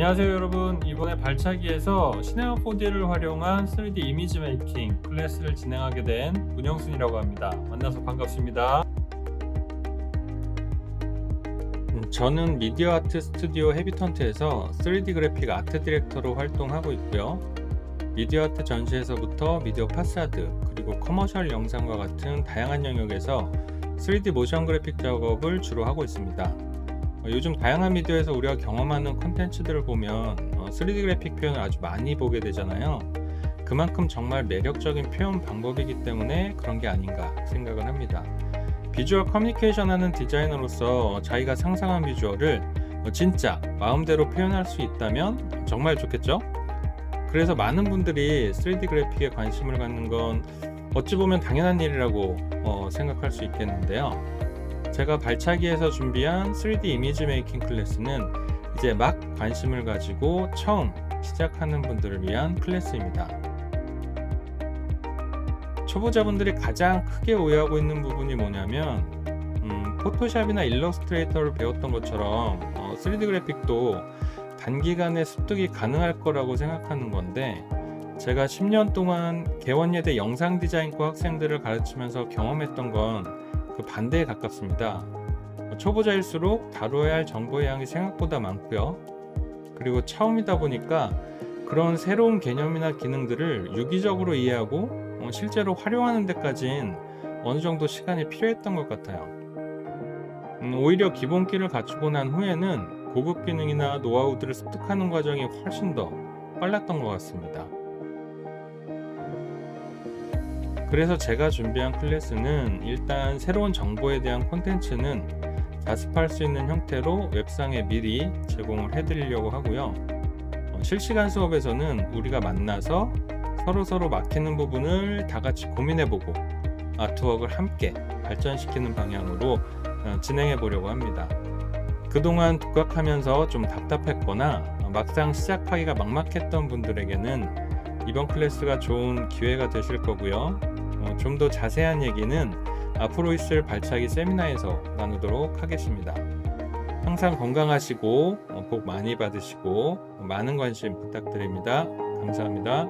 안녕하세요 여러분. 이번에 발차기에서 시네마 4D를 활용한 3D 이미지 메이킹 클래스를 진행하게 된 문영순이라고 합니다. 만나서 반갑습니다. 음, 저는 미디어 아트 스튜디오 헤비턴트에서 3D 그래픽 아트 디렉터로 활동하고 있고요. 미디어 아트 전시에서부터 미디어 파사드 그리고 커머셜 영상과 같은 다양한 영역에서 3D 모션 그래픽 작업을 주로 하고 있습니다. 어, 요즘 다양한 미디어에서 우리가 경험하는 콘텐츠들을 보면 어, 3D 그래픽 표현을 아주 많이 보게 되잖아요. 그만큼 정말 매력적인 표현 방법이기 때문에 그런 게 아닌가 생각을 합니다. 비주얼 커뮤니케이션 하는 디자이너로서 자기가 상상한 비주얼을 어, 진짜 마음대로 표현할 수 있다면 정말 좋겠죠? 그래서 많은 분들이 3D 그래픽에 관심을 갖는 건 어찌 보면 당연한 일이라고 어, 생각할 수 있겠는데요. 제가 발차기에서 준비한 3D 이미지 메이킹 클래스는 이제 막 관심을 가지고 처음 시작하는 분들을 위한 클래스입니다. 초보자분들이 가장 크게 오해하고 있는 부분이 뭐냐면 음, 포토샵이나 일러스트레이터를 배웠던 것처럼 어, 3D 그래픽도 단기간에 습득이 가능할 거라고 생각하는 건데 제가 10년 동안 개원예대 영상 디자인과 학생들을 가르치면서 경험했던 건 그 반대에 가깝습니다. 초보자일수록 다뤄야 할 정보의 양이 생각보다 많고요. 그리고 처음이다 보니까 그런 새로운 개념이나 기능들을 유기적으로 이해하고 어, 실제로 활용하는 데까진 어느 정도 시간이 필요했던 것 같아요. 음, 오히려 기본기를 갖추고 난 후에는 고급 기능이나 노하우들을 습득하는 과정이 훨씬 더 빨랐던 것 같습니다. 그래서 제가 준비한 클래스는 일단 새로운 정보에 대한 콘텐츠는 자습할 수 있는 형태로 웹상에 미리 제공을 해드리려고 하고요. 어, 실시간 수업에서는 우리가 만나서 서로 서로 막히는 부분을 다 같이 고민해보고 아트웍을 함께 발전시키는 방향으로 어, 진행해 보려고 합니다. 그동안 독학하면서 좀 답답했거나 어, 막상 시작하기가 막막했던 분들에게는 이번 클래스가 좋은 기회가 되실 거고요. 어, 좀더 자세한 얘기는 앞으로 있을 발차기 세미나에서 나누도록 하겠습니다. 항상 건강하시고 어, 복 많이 받으시고 많은 관심 부탁드립니다. 감사합니다.